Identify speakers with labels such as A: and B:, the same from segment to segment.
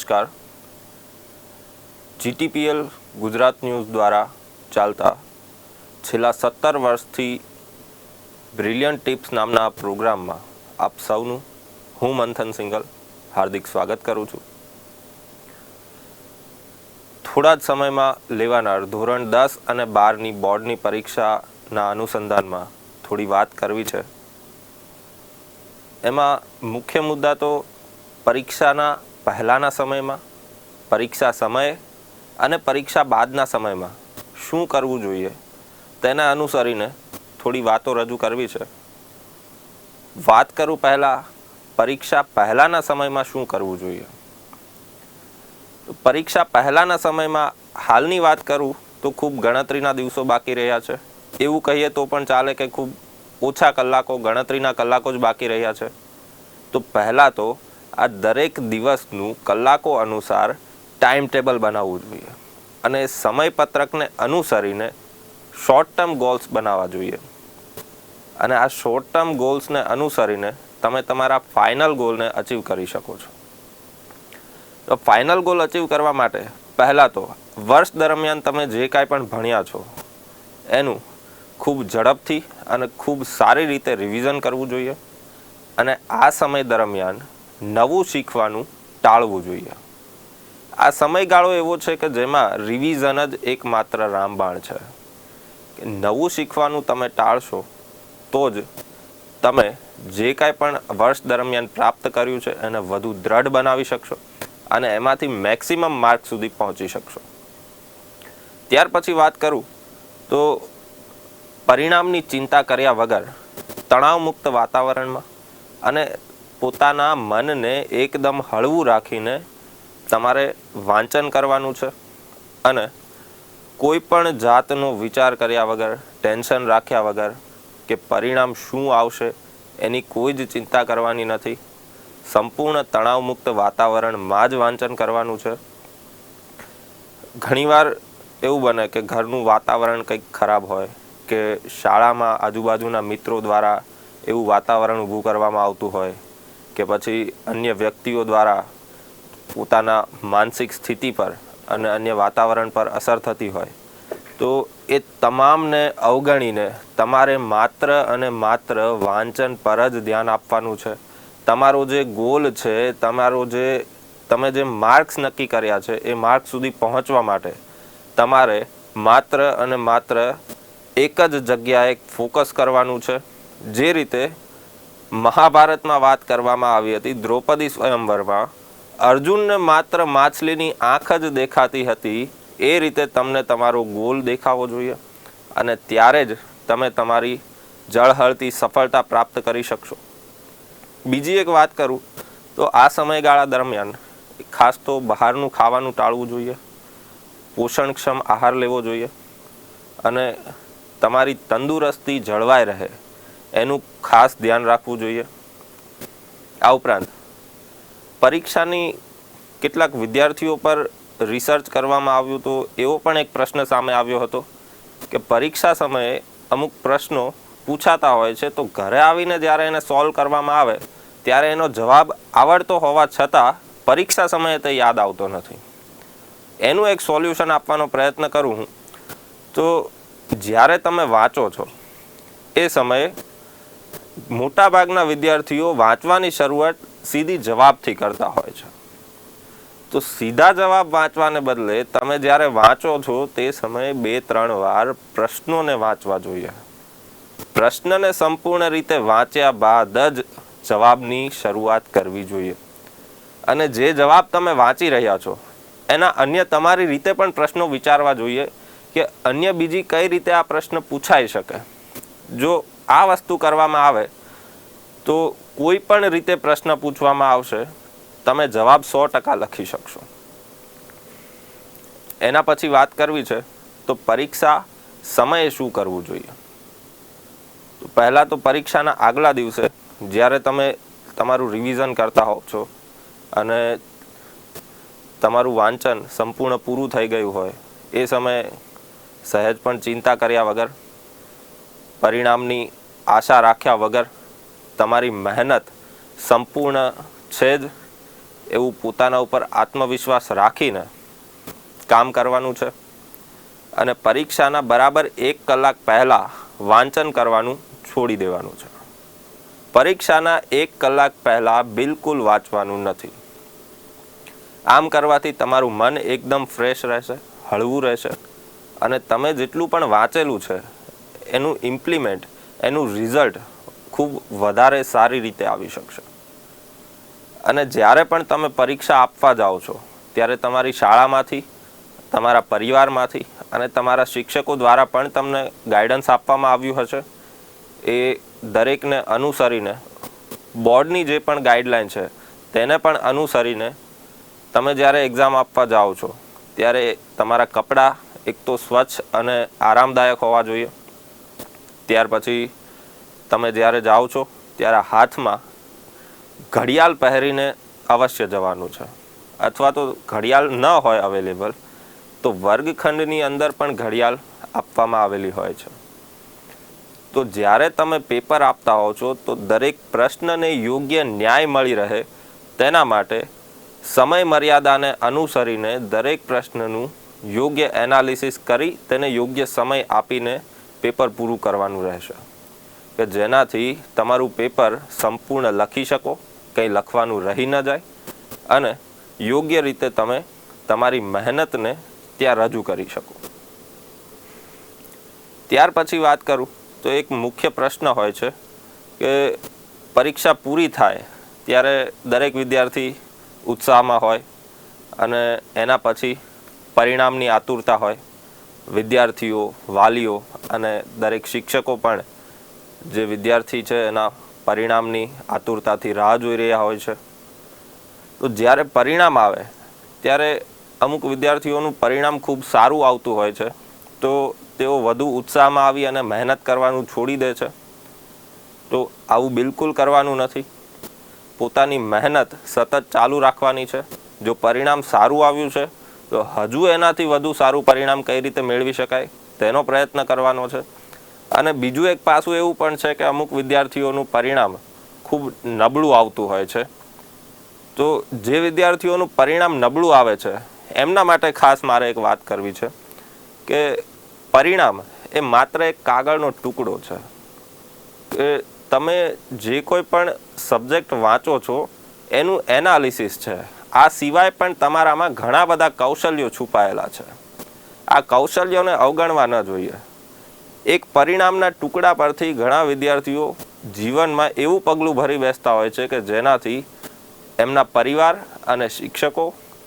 A: નમસ્કાર. GTPL Gujarat news દ્વારા ચાલતા છેલ્લા સત્તર વર્ષથી બ્રિલિયન્ટ ટિપ્સ નામના પ્રોગ્રામમાં આપ સૌનું હું મંથન સિંગલ હાર્દિક સ્વાગત કરું છું. થોડા જ સમયમાં લેવાનાર ધોરણ દસ અને બારની બોર્ડની પરીક્ષાના અનુસંધાનમાં થોડી વાત કરવી છે. એમાં મુખ્ય મુદ્દા તો પરીક્ષાના પહેલાંના સમયમાં, પરીક્ષા સમયે અને પરીક્ષા બાદના સમયમાં શું કરવું જોઈએ તેને અનુસરીને થોડી વાતો રજૂ કરવી છે. વાત કરું પહેલાં, પરીક્ષા પહેલાંના સમયમાં શું કરવું જોઈએ? પરીક્ષા પહેલાંના સમયમાં હાલની વાત કરું તો ખૂબ ગણતરીના દિવસો બાકી રહ્યા છે. એવું કહીએ તો પણ ચાલે કે ખૂબ ઓછા કલાકો, ગણતરીના કલાકો જ બાકી રહ્યા છે. તો પહેલાં તો આ દરેક દિવસનું કલાકો અનુસાર ટાઈમ ટેબલ બનાવવું જોઈએ અને સમયપત્રકને અનુસરીને શોર્ટ ટર્મ ગોલ્સ બનાવવા જોઈએ. અને આ શોર્ટ ટર્મ ગોલ્સને અનુસરીને તમે તમારા ફાઇનલ ગોલને અચીવ કરી શકો છો. તો ફાઇનલ ગોલ અચીવ કરવા માટે પહેલાં તો વર્ષ દરમિયાન તમે જે કાંઈ પણ ભણ્યા છો, એનું ખૂબ ઝડપથી અને ખૂબ સારી રીતે રિવિઝન કરવું જોઈએ. અને આ સમય દરમિયાન નવું શીખવાનું ટાળવું જોઈએ. આ સમયગાળો એવો છે કે જેમાં રિવિઝન જ એકમાત્ર રામબાણ છે. નવું શીખવાનું તમે ટાળશો તો જ તમે જે કાંઈ પણ વર્ષ દરમિયાન પ્રાપ્ત કર્યું છે એને વધુ દ્રઢ બનાવી શકશો અને એમાંથી મેક્સિમમ માર્ક સુધી પહોંચી શકશો. ત્યાર પછી વાત કરું તો પરિણામની ચિંતા કર્યા વગર તણાવમુક્ત વાતાવરણમાં અને પોતાના મનને એકદમ હળવું રાખીને તમારે વાંચન કરવાનું છે અને કોઈ પણ જાતનો વિચાર કર્યા વગર, ટેન્શન રાખ્યા વગર કે પરિણામ શું આવશે એની કોઈ જ ચિંતા કરવાની નથી. સંપૂર્ણ તણાવમુક્ત વાતાવરણમાં જ વાંચન કરવાનું છે. ઘણીવાર એવું બને કે ઘરનું વાતાવરણ કંઈક ખરાબ હોય કે શાળામાં આજુબાજુના મિત્રો દ્વારા એવું વાતાવરણ ઊભું કરવામાં આવતું હોય કે પછી અન્ય વ્યક્તિઓ દ્વારા પોતાના માનસિક સ્થિતિ પર અને અન્ય વાતાવરણ પર અસર થતી હોય. તો એ તમામને અવગણીને તમારે માત્ર અને માત્ર વાંચન પર જ ધ્યાન આપવાનું છે. તમારો જે ગોલ છે, તમારો જે, તમે જે માર્ક્સ નક્કી કર્યા છે, એ માર્ક સુધી પહોંચવા માટે તમારે માત્ર અને માત્ર એક જ જગ્યાએ ફોકસ કરવાનું છે. જે રીતે મહાભારતમાં વાત કરવામાં આવી હતી દ્રૌપદી સ્વયંવરમાં. અર્જુનને માત્ર માછલીની આંખ જ દેખાતી હતી, એ રીતે તમને તમારો ગોલ દેખાવો જોઈએ અને ત્યારે જ તમે તમારી જળહળતી સફળતા પ્રાપ્ત કરી શકશો. બીજી એક વાત કરું, તો આ સમયગાળા દરમિયાન ખાસ તો બહારનું ખાવાનું ટાળવું જોઈએ, પોષણક્ષમ આહાર લેવો જોઈએ અને તમારી તંદુરસ્તી જળવાઈ રહે. એનું ખાસ ધ્યાન રાખવું જોઈએ. આ ઉપરાંત, પરીક્ષાની કેટલાક વિદ્યાર્થીઓ પર રિસર્ચ કરવામાં આવ્યું તો એવો પણ એક પ્રશ્ન સામે આવ્યો હતો કે પરીક્ષા સમયે અમુક પ્રશ્નો પૂછાતા હોય છે તો ઘરે આવીને જ્યારે એને સોલ્વ કરવામાં આવે, ત્યારે એનો જવાબ આવડતો હોવા છતાં પરીક્ષા સમયે તે યાદ આવતો નથી. એનું એક સોલ્યુશન આપવાનો પ્રયત્ન કરું હું. તો જ્યારે તમે વાંચો છો, એ સમયે મોટાભાગના વિદ્યાર્થીઓ વાંચવાની શરૂઆત સીધી જવાબથી કરતા હોય છે. તો સીધા જવાબ વાંચવાને બદલે તમે જ્યારે વાંચો છો તે સમયે બે, ત્રણ વાર પ્રશ્નોને વાંચવા જોઈએ. પ્રશ્નને સંપૂર્ણ રીતે વાંચ્યા બાદ જ જવાબની શરૂઆત કરવી જોઈએ. અને જે જવાબ તમે વાંચી રહ્યા છો, એના અન્ય તમારી રીતે પણ પ્રશ્નો વિચારવા જોઈએ કે અન્ય બીજી કઈ રીતે આ પ્રશ્ન પૂછાઈ શકે. જો આ વસ્તુ કરવામાં આવે તો કોઈ પણ રીતે પ્રશ્ન પૂછવામાં આવશે, તમે જવાબ સો ટકા લખી શકશો. એના પછી વાત કરવી છે, તો પરીક્ષા સમયે શું કરવું જોઈએ? પહેલાં તો પરીક્ષાના આગલા દિવસે, જ્યારે તમે તમારું રિવિઝન કરતા હોવ છો અને તમારું વાંચન સંપૂર્ણ પૂરું થઈ ગયું હોય, એ સમયે સહેજ પણ ચિંતા કર્યા વગર, પરિણામની આશા રાખ્યા વગર તમારી મહેનત સંપૂર્ણ છે જ એવું પોતાના ઉપર આત્મવિશ્વાસ રાખીને કામ કરવાનું છે. અને પરીક્ષાના બરાબર એક કલાક પહેલાં વાંચન કરવાનું છોડી દેવાનું છે. પરીક્ષાના એક કલાક પહેલાં બિલકુલ વાંચવાનું નથી. આમ કરવાથી તમારું મન એકદમ ફ્રેશ રહેશે, હળવું રહેશે અને તમે જેટલું પણ વાંચેલું છે, એનું ઇમ્પ્લિમેન્ટ એનું રિઝલ્ટ ખૂબ વધારે સારી રીતે આવી શકશે. અને જ્યારે પણ તમે પરીક્ષા આપવા જાઓ છો, ત્યારે તમારી શાળામાંથી, તમારા પરિવારમાંથી અને તમારા શિક્ષકો દ્વારા પણ તમને ગાઈડન્સ આપવામાં આવ્યું હશે. એ દરેકને અનુસરીને, બોર્ડની જે પણ ગાઈડલાઈન છે, તેને પણ અનુસરીને તમે જ્યારે એક્ઝામ આપવા જાઓ છો, ત્યારે તમારા કપડાં એક તો સ્વચ્છ અને આરામદાયક હોવા જોઈએ. ત્યાર પછી તમે જ્યારે જાઓ છો, ત્યારે હાથમાં ઘડિયાળ પહેરીને અવશ્ય જવાનું છે. અથવા તો ઘડિયાળ ન હોય અવેલેબલ, તો વર્ગખંડની અંદર પણ ઘડિયાળ આપવામાં આવેલી હોય છે. તો જ્યારે તમે પેપર આપતા હો છો, તો દરેક પ્રશ્નને યોગ્ય ન્યાય મળી રહે, તેના માટે સમય મર્યાદાને અનુસરીને દરેક પ્રશ્નનું યોગ્ય એનાલિસિસ કરી, તેને યોગ્ય સમય આપીને પેપર પૂરું કરવાનું રહેશે. કે જેનાથી તમારું પેપર સંપૂર્ણ લખી શકો, કંઈ લખવાનું રહી ન જાય અને યોગ્ય રીતે તમે તમારી મહેનતને ત્યાં રજૂ કરી શકો. ત્યાર પછી વાત કરું, તો એક મુખ્ય પ્રશ્ન હોય છે કે પરીક્ષા પૂરી થાય ત્યારે દરેક વિદ્યાર્થી ઉત્સાહમાં હોય અને એના પછી પરિણામની આતુરતા હોય. વિદ્યાર્થીઓ, વાલીઓ અને દરેક શિક્ષકો પણ જે વિદ્યાર્થી છે, એના પરિણામની આતુરતાથી રાહ જોઈ રહ્યા હોય છે. તો જ્યારે પરિણામ આવે, ત્યારે અમુક વિદ્યાર્થીઓનું પરિણામ ખૂબ સારું આવતું હોય છે. તો તેઓ વધુ ઉત્સાહમાં આવી અને મહેનત કરવાનું છોડી દે છે. તો આવું બિલકુલ કરવાનું નથી. પોતાની મહેનત સતત ચાલુ રાખવાની છે. જો પરિણામ સારું આવ્યું છે, તો હજુ એનાથી વધુ સારું પરિણામ કઈ રીતે મેળવી શકાય, તેનો પ્રયત્ન કરવાનો છે. અને બીજું એક પાસું એવું પણ છે કે અમુક વિદ્યાર્થીઓનું પરિણામ ખૂબ નબળું આવતું હોય છે. તો જે વિદ્યાર્થીઓનું પરિણામ નબળું આવે છે, એમના માટે ખાસ મારે એક વાત કરવી છે કે પરિણામ એ માત્ર એક કાગળનો ટુકડો છે. કે તમે જે કોઈ પણ સબ્જેક્ટ વાંચો છો, એનું એનાલિસિસ છે. આ સિવાય પણ તમારામાં ઘણા બધા કૌશલ્યો છુપાયેલા છે. આ કૌશલ્યોને અવગણવા ન જોઈએ. એક પરિણામના ટુકડા પરથી ઘણા વિદ્યાર્થીઓ જીવનમાં એવું પગલું ભરી બેસતા હોય છે કે જેનાથી એમના પરિવાર અને શિક્ષકો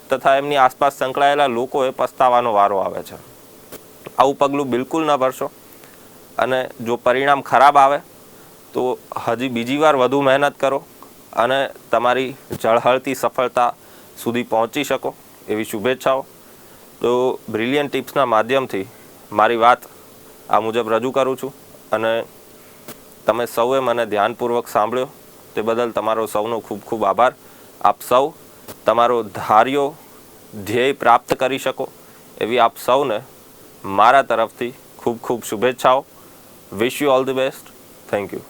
A: તથા એમની આસપાસ સંકળાયેલા લોકોએ પસ્તાવાનો વારો આવે છે. આવું પગલું બિલકુલ ન ભરશો. અને જો પરિણામ ખરાબ આવે, તો હજી બીજી વાર વધુ મહેનત કરો અને તમારી ઝળહળતી સફળતા સુધી પહોંચી શકો એવી શુભેચ્છાઓ. તો બ્રિલિયન્ટ ટિપ્સના માધ્યમથી મારી વાત આ મુજબ રજૂ કરું છું અને તમે સૌએ મને ધ્યાનપૂર્વક સાંભળ્યો. તે બદલ તમારો સૌનો ખૂબ ખૂબ આભાર. આપ સૌ તમારો ધાર્યો ધ્યેય પ્રાપ્ત કરી શકો. એવી આપ સૌને મારા તરફથી ખૂબ ખૂબ શુભેચ્છાઓ. Wish you all the best thank you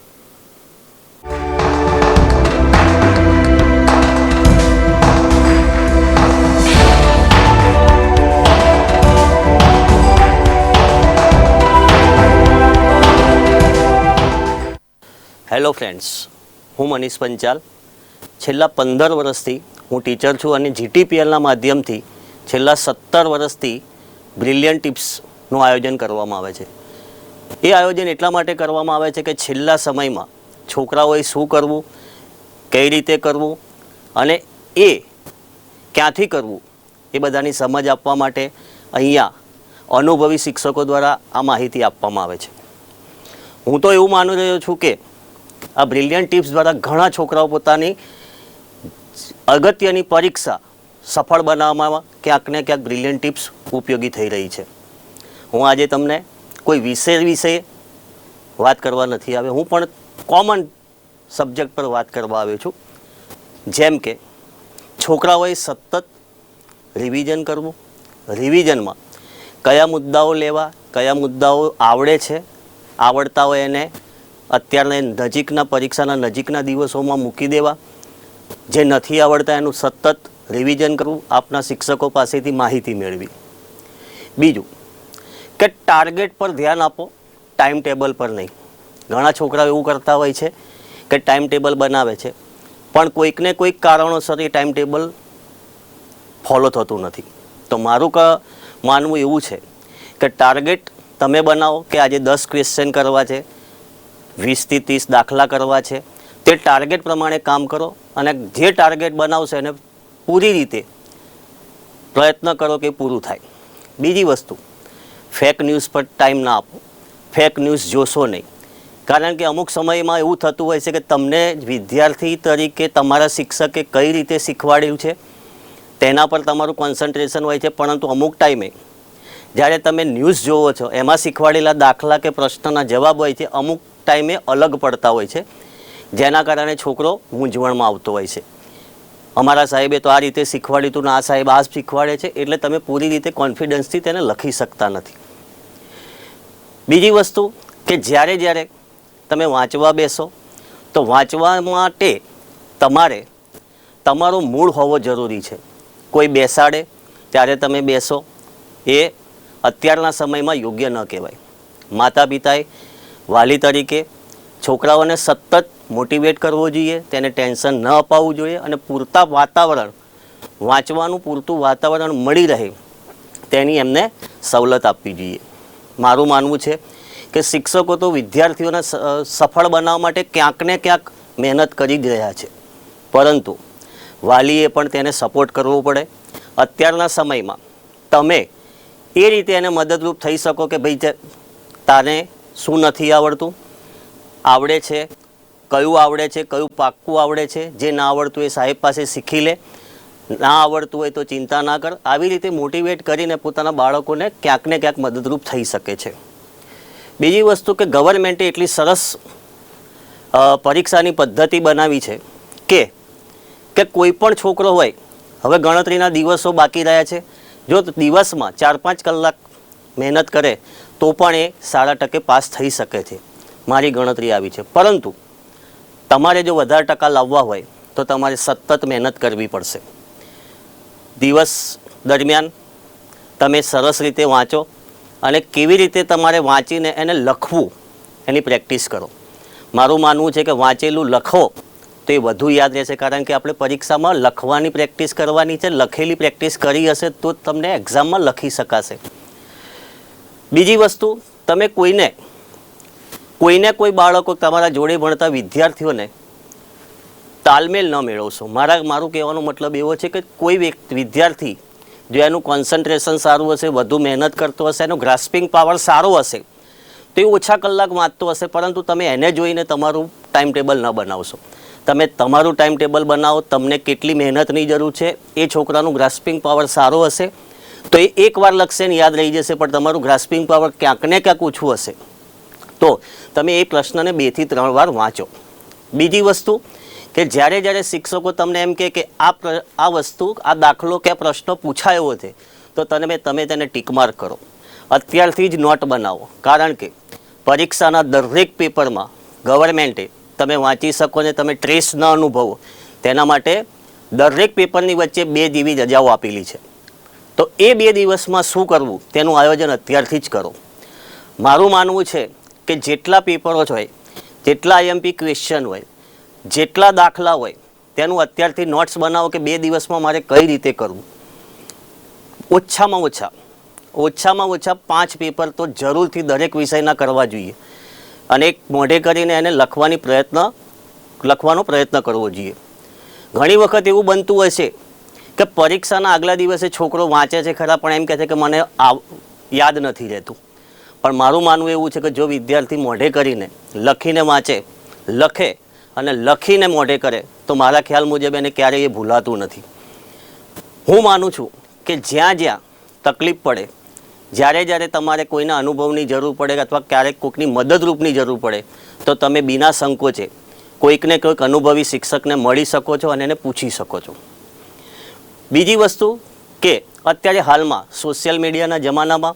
B: hello friends હું મનીષ પંચાલ. છેલ્લા પંદર વર્ષથી હું ટીચર છું અને જીટીપીએલના માધ્યમથી છેલ્લા સત્તર વર્ષથી બ્રિલિયન્ટ ટિપ્સનું આયોજન કરવામાં આવે છે. એ આયોજન એટલા માટે કરવામાં આવે છે કે છેલ્લા સમયમાં છોકરાઓએ શું કરવું, કઈ રીતે કરવું અને એ ક્યાંથી કરવું એ બધાની સમજ આપવા માટે અહીંયા અનુભવી શિક્ષકો દ્વારા આ માહિતી આપવામાં આવે છે. હું તો એવું માની રહ્યો છું કે આ બ્રિલિયન્ટ ટિપ્સ દ્વારા ઘણા છોકરાઓ પોતાની અગત્યની પરીક્ષા સફળ બનાવવામાં ક્યાંક ને ક્યાંક બ્રિલિયન્ટ ટિપ્સ ઉપયોગી થઈ રહી છે. હું આજે તમને કોઈ વિષય વિશે વાત કરવા નથી આવ્યો. હું પણ કોમન સબ્જેક્ટ પર વાત કરવા આવ્યો છું. જેમ કે, છોકરાઓએ સતત રિવિઝન કરવું. રિવિઝનમાં કયા મુદ્દાઓ લેવા, કયા મુદ્દાઓ આવડે છે, આવડતા હોય એને અત્યારને નજીકના પરીક્ષાના નજીકના દિવસોમાં મૂકી દેવા. જે નથી આવડતા એનું સતત રિવિઝન કરવું, આપના શિક્ષકો પાસેથી માહિતી મેળવી. બીજું, કે ટાર્ગેટ પર ધ્યાન આપો ટાઈમ ટેબલ પર નહીં. ઘણા છોકરાઓ એવું કરતા હોય છે કે ટાઈમ ટેબલ બનાવે છે, પણ કોઈકને કોઈક કારણોસર એ ટાઈમ ટેબલ ફોલો થતું નથી. તો મારું ક, માનવું એવું છે કે ટાર્ગેટ તમે બનાવો કે આજે દસ ક્વેશ્ચન કરવા છે વીસથી ત્રીસ દાખલા કરવા છે. તે ટાર્ગેટ પ્રમાણે કામ કરો અને જે ટાર્ગેટ બનાવશે એને પૂરી રીતે પ્રયત્ન કરો કે પૂરું થાય. બીજી વસ્તુ ફેક ન્યૂઝ પર ટાઈમ ના આપો. ફેક ન્યૂઝ જોશો નહીં. કારણ કે અમુક સમયમાં એવું થતું હોય છે કે તમને વિદ્યાર્થી તરીકે તમારા શિક્ષકે કઈ રીતે શીખવાડ્યું છે, તેના પર તમારું કોન્સન્ટ્રેશન હોય છે. પરંતુ અમુક ટાઈમે જ્યારે તમે ન્યૂઝ જોવો છો, એમાં શીખવાડેલા દાખલા કે પ્રશ્નના જવાબ હોય છે, અમુક ટાઈમે અલગ પડતા હોય છે. જેના કારણે છોકરો મૂંઝવણમાં આવતો હોય છે. અમારા સાહેબે તો આ રીતે શીખવાડ્યું હતું ને આ સાહેબ આ શીખવાડે છે એટલે તમે પૂરી રીતે કોન્ફિડન્સથી તેને લખી શકતા નથી. બીજી વસ્તુ કે જ્યારે જ્યારે તમે વાંચવા બેસો, તો વાંચવા માટે તમારે તમારો મૂળ હોવો જરૂરી છે. કોઈ બેસાડે, ત્યારે તમે બેસો. એ અત્યારના સમયમાં યોગ્ય ન કહેવાય. માતા પિતાએ વાલી તરીકે છોકરાઓને સતત મોટિવેટ કરવો જોઈએ, તેને ટેન્શન ન અપાવવું જોઈએ અને પૂરતા વાતાવરણ, વાંચવાનું પૂરતું વાતાવરણ મળી રહે તેની એમને સવલત આપવી જોઈએ. મારું માનવું છે કે શિક્ષકો તો વિદ્યાર્થીઓને સફળ બનાવવા માટે ક્યાંક ને ક્યાંક મહેનત કરી જ રહ્યા છે. પરંતુ વાલીએ પણ તેને સપોર્ટ કરવો પડે. અત્યારના સમયમાં તમે એ રીતે એને મદદરૂપ થઈ શકો કે ભાઈ તારે શું નથી આવડતું? આવડે છે, કયું આવડે છે, કયું પાક્કું આવડે છે, જે ના આવડતું એ સાહેબ પાસે શીખી લે. ના આવડતું હોય તો ચિંતા ના કર. આવી રીતે મોટિવેટ કરીને પોતાના બાળકોને ક્યાંક ને ક્યાંક મદદરૂપ થઈ શકે છે. બીજી વસ્તુ કે ગવર્મેન્ટે એટલી સરસ પરીક્ષાની પદ્ધતિ બનાવી છે કે કે કોઈ પણ છોકરો હોય, હવે ગણતરીના દિવસો બાકી રહ્યા છે. જો દિવસમાં ચાર પાંચ કલાક મહેનત કરે, તો પણ એ સારા ટકે પાસ થઈ શકે છે. મારી ગણતરી આવી છે. પરંતુ તમારે જો વધારે ટકા લાવવા હોય, તો તમારે સતત મહેનત કરવી પડશે. દિવસ દરમિયાન તમે સરસ રીતે વાંચો અને કેવી રીતે તમારે વાંચીને એને લખવું, એની પ્રેક્ટિસ કરો. મારું માનવું છે કે વાંચેલું લખો, તો એ વધુ યાદ રહેશે. કારણ કે આપણે પરીક્ષામાં લખવાની પ્રેક્ટિસ કરવાની છે, લખેલી પ્રેક્ટિસ કરી હશે, તો જ તમને એક્ઝામમાં લખી શકાશે. બીજી વસ્તુ, તમે કોઈને કોઈને કોઈ બાળકો તમારા જોડે ભણતા વિદ્યાર્થીઓને તાલમેલ ન મેળવશો. મારા, મારું કહેવાનો મતલબ એવો છે કે કોઈ વ્યક્તિ, વિદ્યાર્થી જો એનું કોન્સન્ટ્રેશન સારું હશે, વધુ મહેનત કરતો હશે, એનો ગ્રાસ્પિંગ પાવર સારો હશે, તો એ ઓછા કલાક વાંચતો હશે, પરંતુ તમે એને જોઈને તમારું ટાઈમ ટેબલ ન બનાવશો. તમે તમારું ટાઈમ ટેબલ બનાવો, તમને કેટલી મહેનતની જરૂર છે, એ છોકરાનું ગ્રાસ્પિંગ પાવર સારો હશે તો એ એકવાર લખશે ને યાદ રહી જશે, પણ તમારું ગ્રાસ્પિંગ પાવર ક્યાંક ને ક્યાંક ઓછું હશે. તો તમે એ પ્રશ્નને બેથી ત્રણ વાર વાંચો. બીજી વસ્તુ કે જ્યારે જ્યારે શિક્ષકો તમને એમ કે આ આ વસ્તુ, આ દાખલો કે પ્રશ્ન પૂછાયો છે, તો તમે તમે તેને ટીકમાર્ક કરો. અત્યારથી જ નોટ બનાવો. કારણ કે પરીક્ષાના દરેક પેપરમાં ગવર્મેન્ટે તમે વાંચી શકો ને તમે ટ્રેસ ન અનુભવો. તેના માટે દરેક પેપરની વચ્ચે બે જેવી રજાઓ આપેલી છે. તો એ બે દિવસમાં શું કરવું? તેનું આયોજન અત્યારથી જ કરો. મારું માનવું છે કે જેટલા પેપરો હોય, જેટલા આઈએમપી ક્વેશ્ચન હોય, જેટલા દાખલા હોય, તેનું અત્યારથી નોટ્સ બનાવો કે બે દિવસમાં મારે કઈ રીતે કરવું. ઓછામાં ઓછા ઓછામાં ઓછા પાંચ પેપર તો જરૂરથી દરેક વિષયના કરવા જોઈએ. અને એક મોઢે કરીને એને લખવાની પ્રયત્ન, લખવાનો પ્રયત્ન કરવો જોઈએ. ઘણી વખત એવું બનતું છે કે પરીક્ષાના આગલા દિવસે છોકરો વાંચે છે ખરા, પણ એમ કહે છે કે મને યાદ નથી રહેતું. પણ મારું માનવું એવું છે કે જો વિદ્યાર્થી મોઢે કરીને લખીને વાંચે, લખે અને લખીને મોઢે કરે, તો મારા ખ્યાલ મુજબ એને ક્યારેય એ ભૂલાતું નથી. હું માનું છું કે જ્યાં જ્યાં તકલીફ પડે, જ્યારે જ્યારે તમારે કોઈના અનુભવની જરૂર પડે અથવા ક્યારેક કોઈકની મદદરૂપની જરૂર પડે, તો તમે બિના સંકોચે કોઈકને કોઈક અનુભવી શિક્ષકને મળી શકો છો અને એને પૂછી શકો છો. બીજી વસ્તુ કે અત્યારે હાલમાં સોશિયલ મીડિયાના જમાનામાં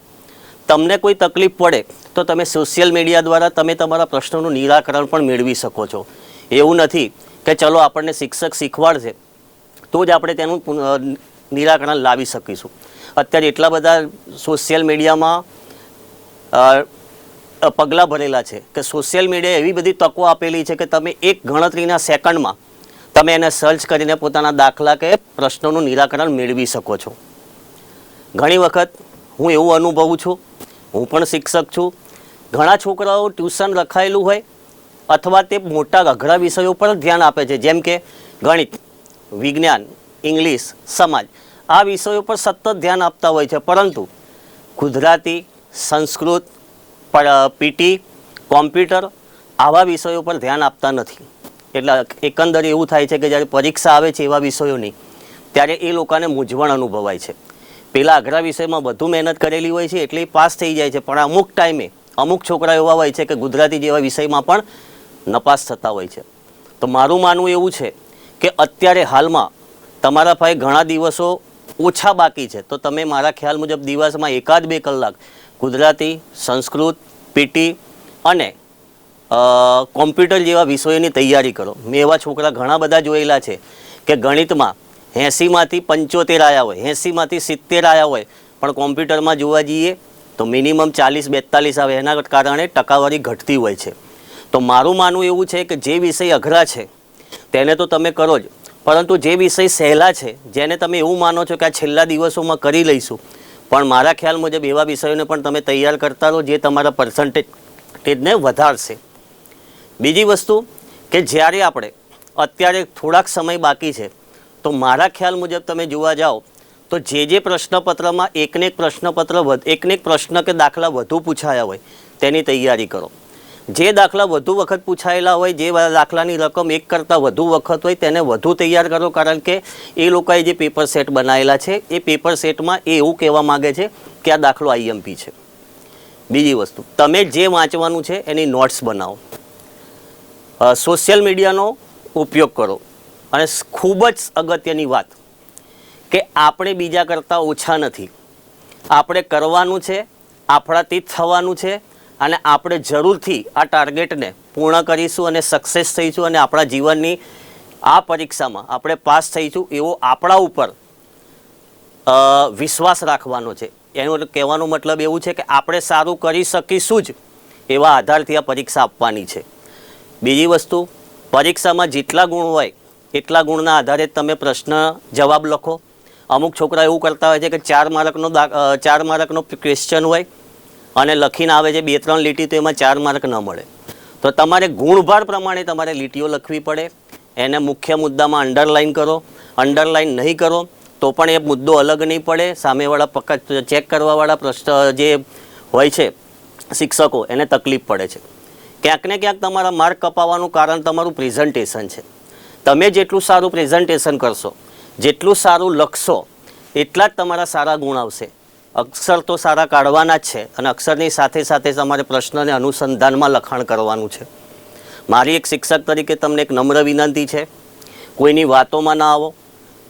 B: તમને કોઈ તકલીફ પડે તો તમે સોશિયલ મીડિયા દ્વારા તમે તમારા પ્રશ્નોનું નિરાકરણ પણ મેળવી શકો છો. એવું નથી કે ચલો આપણને શિક્ષક શીખવાડશે, તો જ આપણે તેનું નિરાકરણ લાવી શકીશું. અત્યારે એટલા બધા સોશિયલ મીડિયામાં પગલાં ભરેલા છે કે સોશિયલ મીડિયા એવી બધી તકો આપેલી છે કે તમે એક ગણતરીના સેકન્ડમાં તમે એને સર્ચ કરીને પોતાના દાખલા કે પ્રશ્નોનું નિરાકરણ મેળવી શકો છો. ઘણી વખત હું એવું અનુભવું છું, હું પણ શિક્ષક છું. ઘણા છોકરાઓ ટ્યુશન રખાયેલું હોય અથવા તે મોટા અઘરા વિષયો પર ધ્યાન આપે છે, જેમ કે ગણિત, વિજ્ઞાન, ઇંગ્લિશ, સમાજ. આ વિષયો પર સતત ધ્યાન આપતા હોય છે, પરંતુ ગુજરાતી, સંસ્કૃત પીટી કોમ્પ્યુટર આવા વિષયો પર ધ્યાન આપતા નથી. એટલે એકંદરે એવું થાય છે કે જ્યારે પરીક્ષા આવે છે એવા વિષયોની, ત્યારે એ લોકોને મૂંઝવણ અનુભવાય છે. પેલા અઘરા વિષયમાં વધુ મહેનત કરેલી હોય છે એટલે પાસ થઈ જાય છે, પણ અમુક ટાઈમે અમુક છોકરા એવા હોય છે કે ગુજરાતી જેવા વિષયમાં પણ નપાસ થતા હોય છે. તો મારું માનવું એવું છે કે અત્યારે હાલમાં તમારા પાસે ઘણા દિવસો ઓછા બાકી છે. તો તમે મારા ખ્યાલ મુજબ દિવસમાં એકાદ બે કલાક ગુજરાતી, સંસ્કૃત, પીટી અને કોમ્પ્યુટર જેવા વિષયોની તૈયારી કરો. મેં એવા છોકરા ઘણા બધા જોયેલા છે કે ગણિતમાં એંસીમાંથી પંચોતેર આવ્યા હોય, એંસીમાંથી સિત્તેર આવ્યા હોય, પણ કોમ્પ્યુટરમાં જોવા જઈએ તો મિનિમમ ચાલીસ બેતાલીસ આવે, એના કારણે ટકાવારી ઘટતી હોય છે. તો મારું માનવું એવું છે કે જે વિષય અઘરા છે, તેને તો તમે કરો જ. પરંતુ જે વિષય સહેલા છે, જેને તમે એવું માનો છો કે આ છેલ્લા દિવસોમાં કરી લઈશું, પણ મારા ખ્યાલ મુજબ એવા વિષયોને પણ તમે તૈયાર કરતા રહો જે તમારા પર્સન્ટેજને વધારશે. બીજી વસ્તુ કે જ્યારે આપણે અત્યારે થોડાક સમય બાકી છે, તો મારા ખ્યાલ મુજબ તમે જોવા જાઓ, તો જે જે પ્રશ્નપત્રમાં એકને એક પ્રશ્નપત્ર વધ- એકને એક પ્રશ્ન કે દાખલા વધુ પૂછાયા હોય, તેની તૈયારી કરો. જે દાખલા વધુ વખત પૂછાયેલા હોય, જે દાખલાની રકમ એક કરતાં વધુ વખત હોય, તેને વધુ તૈયાર કરો, કારણ કે એ લોકોએ જે પેપર સેટ બનાવેલા છે, એ પેપર સેટમાં એ એવું કહેવા માગે છે કે આ દાખલો આઈએમપી છે. બીજી વસ્તુ, તમે જે વાંચવાનું છે, એની નોટ્સ બનાવો. સોશિયલ મીડિયાનો ઉપયોગ કરો. અને ખૂબ જ અગત્યની વાત કે આપણે બીજા કરતાં ઓછા નથી. આપણે કરવાનું છે, આપણાથી થવાનું છે, અને આપણે જરૂરથી આ ટાર્ગેટને પૂર્ણ કરીશું અને સક્સેસ થઈશું અને આપણા જીવનની આ પરીક્ષામાં આપણે પાસ થઈશું એવો આપણા ઉપર વિશ્વાસ રાખવાનો છે. એનો કહેવાનો મતલબ એવું છે કે આપણે સારું કરી શકીશું જ એવા આધારથી આ પરીક્ષા આપવાની છે. બીજી વસ્તુ, પરીક્ષામાં જેટલા ગુણ હોય, એટલા ગુણના આધારે તમે પ્રશ્ન જવાબ લખો. અમુક છોકરા એવું કરતા હોય છે કે ચાર માર્કનો ચાર માર્કનો ક્વેશ્ચન હોય અને લખીને આવે છે બે, ત્રણ લીટી તો એમાં ચાર માર્ક ન મળે. તો તમારે ગુણભાર પ્રમાણે તમારે લીટીઓ લખવી પડે. એને મુખ્ય મુદ્દામાં અંડરલાઇન કરો. અંડરલાઇન નહીં કરો તો પણ એ મુદ્દો અલગ નહીં પડે. સામેવાળા પક્કા ચેક કરવાવાળા પ્રશ્ન, જે હોય છે, શિક્ષકો, એને તકલીફ પડે છે. ક્યાંક ને ક્યાંક તમારા માર્ક કપાવવાનું કારણ તમારું પ્રેઝન્ટેશન છે. તમે જેટલું સારું પ્રેઝન્ટેશન કરશો, જેટલું સારું લખશો, એટલા જ તમારા સારા ગુણ આવશે. અક્ષર તો સારા કાઢવાના જ છે અને અક્ષરની સાથે સાથે તમારે પ્રશ્નને અનુસંધાનમાં લખાણ કરવાનું છે. મારી એક શિક્ષક તરીકે તમને એક નમ્ર વિનંતી છે, કોઈની વાતોમાં ના આવો.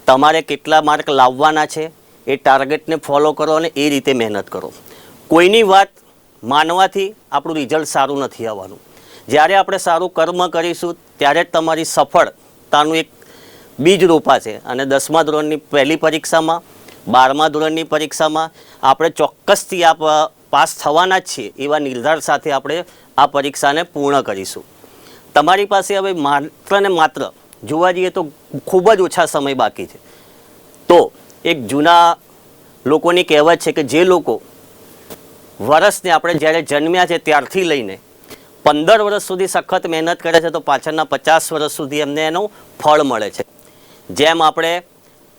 B: તમારે કેટલા માર્ક લાવવાના છે એ ટાર્ગેટને ફોલો કરો અને એ રીતે મહેનત કરો. કોઈની વાત માનવાથી આપણું રિઝલ્ટ સારું નથી આવવાનું. જ્યારે આપણે સારું કર્મ કરીશું, ત્યારે જ તમારી સફળતાનું એક બીજ છે. અને દસમા ધોરણની પહેલી પરીક્ષામાં, બારમા ધોરણની પરીક્ષામાં આપણે ચોક્કસથી આ પાસ થવાના જ છીએ, એવા નિર્ધાર સાથે આપણે આ પરીક્ષાને પૂર્ણ કરીશું. તમારી પાસે હવે માત્ર ને માત્ર, જોવા જઈએ તો ખૂબ જ ઓછા સમય બાકી છે. તો એક જૂના લોકોની કહેવત છે કે જે લોકો વર્ષને આપણે જ્યારે જન્મ્યા છે ત્યારથી લઈને પંદર વર્ષ સુધી સખત મહેનત કરે છે તો પાછળના પચાસ વર્ષ સુધી એમને એનું ફળ મળે છે. જેમ આપણે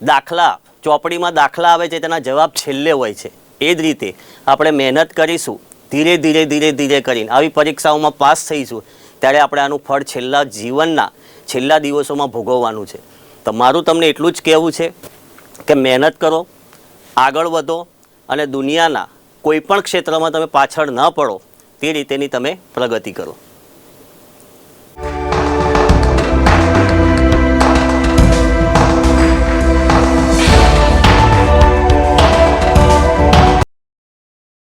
B: દાખલા, ચોપડીમાં દાખલા આવે છે તેના જવાબ છેલ્લે હોય છે. એ જ રીતે આપણે મહેનત કરીશું, ધીરે ધીરે ધીરે ધીરે કરીને. આવી પરીક્ષાઓમાં પાસ થઈશું, ત્યારે આપણે આનું ફળ છેલ્લા જીવનના, છેલ્લા દિવસોમાં ભોગવવાનું છે. તો મારું તમને એટલું જ કહેવું છે કે મહેનત કરો, આગળ વધો અને દુનિયાના કોઈપણ ક્ષેત્રમાં તમે પાછળ ન પડો. તે રીતેની તમે પ્રગતિ કરો.